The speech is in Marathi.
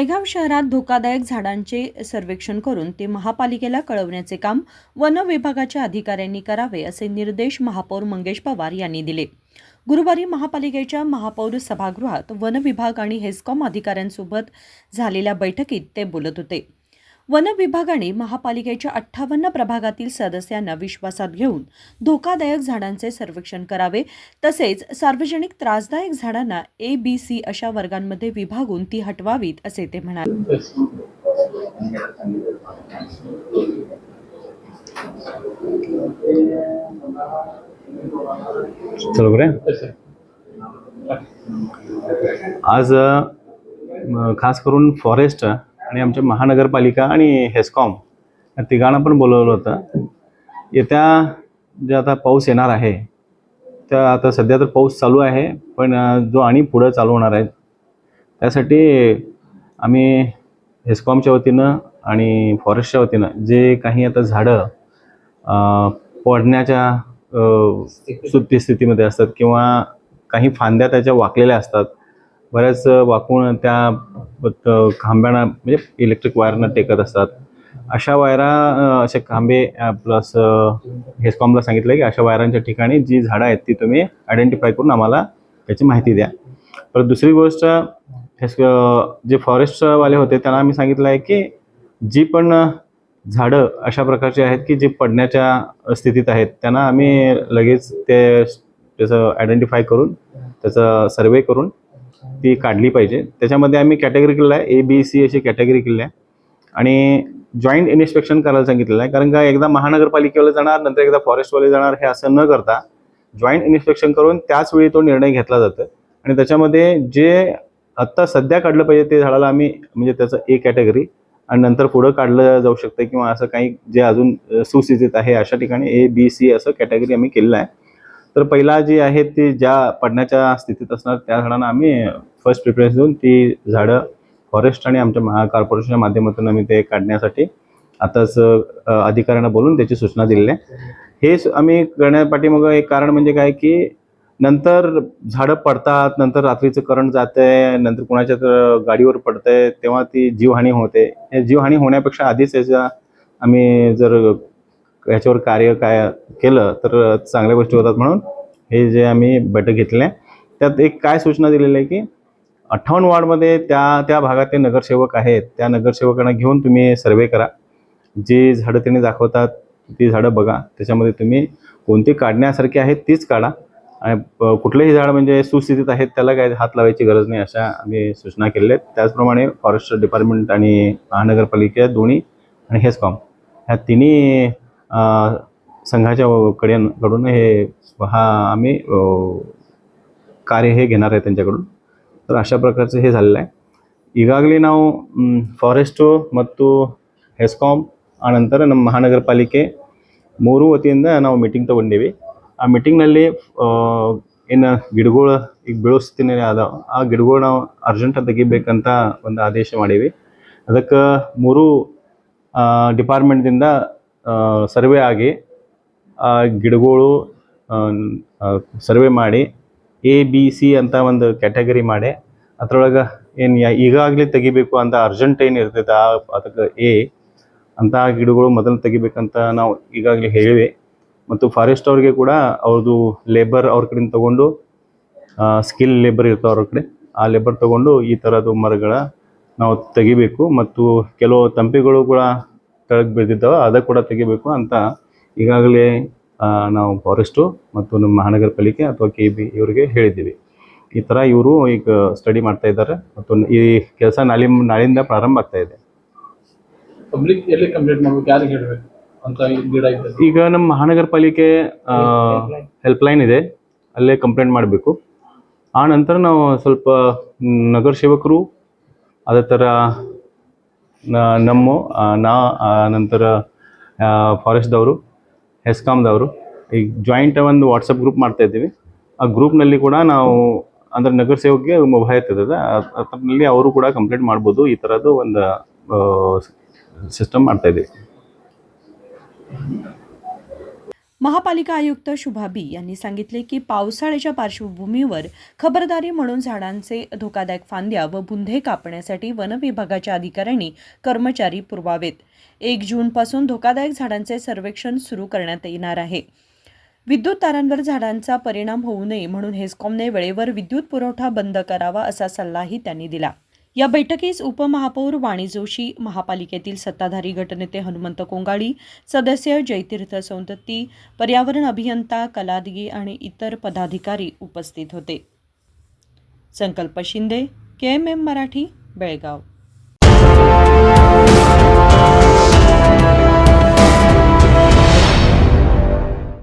जळगाव शहरात धोकादायक झाडांचे सर्वेक्षण करून ते महापालिकेला कळवण्याचे काम वन विभागाच्या अधिकाऱ्यांनी करावे असे निर्देश महापौर मंगेश पवार यांनी दिले. गुरुवारी महापालिकेच्या महापौर सभागृहात वन विभाग आणि हेस्कॉम अधिकाऱ्यांसोबत झालेल्या बैठकीत ते बोलत होते. वन विभागाने महापालिकेच्या अठ्ठावन्न प्रभागातील सदस्यांना विश्वासात घेऊन धोकादायक झाडांचे सर्वेक्षण करावे तसेच सार्वजनिक त्रासदायक झाडांना ए बी सी अशा वर्गांमध्ये विभागून ती हटवावीत असे ते म्हणाले. आज खास करून फॉरेस्ट आणि आमच्या महानगरपालिका आणि हेस्कॉम या तिघांना पण बोलवलं होतं. येत्या जे आता पाऊस येणार आहे त्या आता सध्या तर पाऊस चालू आहे पण जो आणि पुढं चालू होणार आहे त्यासाठी आम्ही हेस्कॉमच्या वतीनं आणि फॉरेस्टच्या वतीनं जे काही आता झाडं पडण्याच्या अ, स्थितीमध्ये असतात किंवा काही फांद्या त्याच्या वाकलेल्या असतात बऱ्याच वाकून त्या खांब्यांना म्हणजे इलेक्ट्रिक वायरना टेकत असतात. अशा वायरा असे खांबे प्लस हेस्कॉमला सांगितलं की अशा वायरांच्या ठिकाणी जी झाडं आहेत ती तुम्ही आयडेंटिफाय करून आम्हाला त्याची माहिती द्या. परत दुसरी गोष्ट हेस जे फॉरेस्टवाले होते त्यांना आम्ही सांगितलं आहे की जी पण झाडं अशा प्रकारची आहेत की जी पडण्याच्या स्थितीत आहेत त्यांना आम्ही लगेच ते त्याचं आयडेंटिफाय करून त्याचा सर्वे करून ती काढली पाहिजे. त्याच्यामध्ये आम्ही कॅटेगरी केलेलं आहे ए बी सी अशी कॅटेगरी केली आहे. आणि जॉईंट इन्स्पेक्शन करायला सांगितलेलं आहे. कारण का एकदा महानगरपालिकेवाले जाणार नंतर एकदा फॉरेस्टवाले जाणार हे असं न करता जॉईंट इन्स्पेक्शन करून त्याच वेळी तो निर्णय घेतला जातो. आणि त्याच्यामध्ये जे आत्ता सध्या काढलं पाहिजे ते झाडाला आम्ही म्हणजे त्याचं ए कॅटेगरी आणि नंतर पुढं काढलं जाऊ शकतं किंवा असं काही जे अजून अ, सुस्थितीत आहे अशा ठिकाणी ए बी सी असं कॅटेगरी आम्ही केलेलं आहे. तर पहिला जी आहे ती ज्या पडण्याच्या स्थितीत असणार त्या झाडांना आम्ही फर्स्ट प्रिफरन्स देऊन ती झाडं फॉरेस्ट आणि आमच्या महा कॉर्पोरेशनच्या माध्यमातून आम्ही ते काढण्यासाठी आताच अधिकाऱ्यांना बोलून त्याची सूचना दिलेल्या आहे. हे आम्ही आम्ही करण्यापाठीमागं एक कारण म्हणजे काय की नंतर झाडं पडतात नंतर रात्रीचं करंट जातंय नंतर कुणाच्या तर गाडीवर पडतंय तेव्हा ती जीवहानी होते. हे जीवहानी होण्यापेक्षा आधीच याचा आम्ही जर याच्यावर कार्य काय केलं तर चांगल्या गोष्टी होतात म्हणून हे जे आम्ही बैठक घेतले आहे त्यात एक काय सूचना दिलेली आहे की अठ्ठावन्न वॉर्डमध्ये त्या त्या भागातले नगरसेवक आहेत त्या नगरसेवकांना घेऊन तुम्ही सर्वे करा. जी झाडं त्यांनी दाखवतात ती झाडं बघा. त्याच्यामध्ये तुम्ही कोणती काढण्यासारखी आहेत तीच काढा. आणि कुठलेही झाड म्हणजे सुस्थितीत आहेत त्याला काय हात लावायची गरज नाही अशा आम्ही सूचना केलेल्या आहेत. त्याचप्रमाणे फॉरेस्ट डिपार्टमेंट आणि महानगरपालिका दोन्ही आणि हेस्कॉम ह्या तिन्ही संघाच्या कडे कडून हे हा आम्ही अ, कार्य हे घेणार आहे त्यांच्याकडून तर अशा प्रकारचं हे झालेलं आहे ಈಗಾಗಲೇ ನಾವು ಮ್, ಫಾರೆಸ್ಟು ಮತ್ತು ಹೆಸ್ಕಾಮ್ ಆನಂತರ ನಮ್ಮ ಮಹಾನಗರಪಾಲಿಕೆ ಮೂರು ವತಿಯಿಂದ ನಾವು ಮೀಟಿಂಗ್ ತೊಗೊಂಡೀವಿ ಆ ಮೀಟಿಂಗ್ನಲ್ಲಿ ಏನು ಗಿಡಗಳು ಈಗ ಬೀಳೋ ಸ್ಥಿತಿನೇ ಅದಾವ ಆ ಗಿಡಗಳು ನಾವು ಅರ್ಜೆಂಟ್ ತೆಗಿಬೇಕಂತ ಒಂದು ಆದೇಶ ಮಾಡೀವಿ ಅದಕ್ಕೆ ಮೂರು ಡಿಪಾರ್ಟ್ಮೆಂಟ್ದಿಂದ ಸರ್ವೆ ಆಗಿ, ಆ, ಗಿಡಗಳು ಸರ್ವೆ ಮಾಡಿ ಎ ಬಿ ಸಿ ಅಂತ ಒಂದು ಕ್ಯಾಟಗರಿ ಮಾಡಿ, ಅದ್ರೊಳಗೆ ಏನು ಈಗಾಗಲೇ ತೆಗಿಬೇಕು ಅಂತ ಅರ್ಜೆಂಟ್ ಏನು ಇರ್ತೈತೆ, ಆ, ಅದಕ್ಕೆ ಎ ಅಂತ ಗಿಡಗಳು ಮೊದಲು ತೆಗಿಬೇಕಂತ ನಾವು ಈಗಾಗಲೇ ಹೇಳಿವೆ. ಮತ್ತು ಫಾರೆಸ್ಟ್ ಅವ್ರಿಗೆ ಕೂಡ ಅವ್ರದ್ದು ಲೇಬರ್ ಅವ್ರ ಕಡೆಯಿಂದ ತೊಗೊಂಡು ಸ್ಕಿಲ್ ಲೇಬರ್ ಇರ್ತಾವೆ ಅವ್ರ ಕಡೆ, ಆ ಲೇಬರ್ ತೊಗೊಂಡು ಈ ಥರದ್ದು ಮರಗಳ ನಾವು ತೆಗಿಬೇಕು. ಮತ್ತು ಕೆಲವು ತಂಪಿಗಳು ಕೂಡ ಕೆಳಗೆ ಬೆಳೆದಿದ್ದಾವೆ ಅದ ಕೂಡ ತೆಗಿಬೇಕು ಅಂತ ಈಗಾಗಲೇ ನಾವು ಫಾರೆಸ್ಟು ಮತ್ತು ನಮ್ಮ ಮಹಾನಗರ ಪಾಲಿಕೆ ಅಥವಾ ಕೆ ಬಿ ಇವರಿಗೆ ಹೇಳಿದ್ದೀವಿ. ಈ ಥರ ಇವರು ಈಗ ಸ್ಟಡಿ ಮಾಡ್ತಾ ಇದ್ದಾರೆ ಮತ್ತು ಈ ಕೆಲಸ ನಾಳೆ ನಾಳೆಯಿಂದ ಪ್ರಾರಂಭ ಆಗ್ತಾ ಇದೆ. ಪಬ್ಲಿಕ್ ಎಲ್ಲಿ ಕಂಪ್ಲೇಂಟ್ ಮಾಡ್ಬೇಕು? ಯಾರಿಗೆ ಹೇಳಬೇಕು ಅಂತ ಈ ಗಿಡ ಈಗ ನಮ್ಮ ಮಹಾನಗರ ಪಾಲಿಕೆ ಹೆಲ್ಪ್ಲೈನ್ ಇದೆ. ಅಲ್ಲೇ ಕಂಪ್ಲೇಂಟ್ ಮಾಡಬೇಕು. ಆ ನಂತರ ನಾವು ಸ್ವಲ್ಪ ನಗರ ಸೇವಕರು ಅದೇ ಥರ ನಮ್ಮ ನಾ ನಂತರ ಫಾರೆಸ್ಟ್ದವರು ಹೆಸ್ಕಾಮ್ದವರು ಈಗ ಜಾಯಿಂಟ್ ಒಂದು ವಾಟ್ಸಪ್ ಗ್ರೂಪ್ ಮಾಡ್ತಾ ಇದ್ದೀವಿ. ಆ ಗ್ರೂಪ್ನಲ್ಲಿ ಕೂಡ ನಾವು, ಅಂದರೆ ನಗರ ಸೇವಕ್ಗೆ ಮೊಬೈಲ್ ಇರ್ತದೆ. ಅದರಲ್ಲಿ ಅವರು ಕೂಡ ಕಂಪ್ಲೇಂಟ್ ಮಾಡ್ಬೋದು. ಈ ಥರದ್ದು ಒಂದು ಸಿಸ್ಟಮ್ ಮಾಡ್ತಾ ಇದ್ದೀವಿ. महापालिका आयुक्त शुभा बी यांनी सांगितले की पावसाळ्याच्या पार्श्वभूमीवर खबरदारी म्हणून झाडांचे धोकादायक फांद्या व बुंधे कापण्यासाठी वन विभागाच्या अधिकाऱ्यांनी कर्मचारी पुरवावेत. एक जूनपासून धोकादायक झाडांचे सर्वेक्षण सुरू करण्यात येणार आहे. विद्युत तारांवर झाडांचा परिणाम होऊ नये म्हणून हेस्कॉमने वेळेवर विद्युत पुरवठा बंद करावा असा सल्लाही त्यांनी दिला. या बैठकीस उपमहापौर वाणी जोशी महापालिकेतील सत्ताधारी गटनेते हनुमंत कोंगाळी सदस्य जयतीर्थ सौंदत्ती पर्यावरण अभियंता कलादगी आणि इतर पदाधिकारी उपस्थित होते. Sankalp Shinde K M M Marathi Belgaum.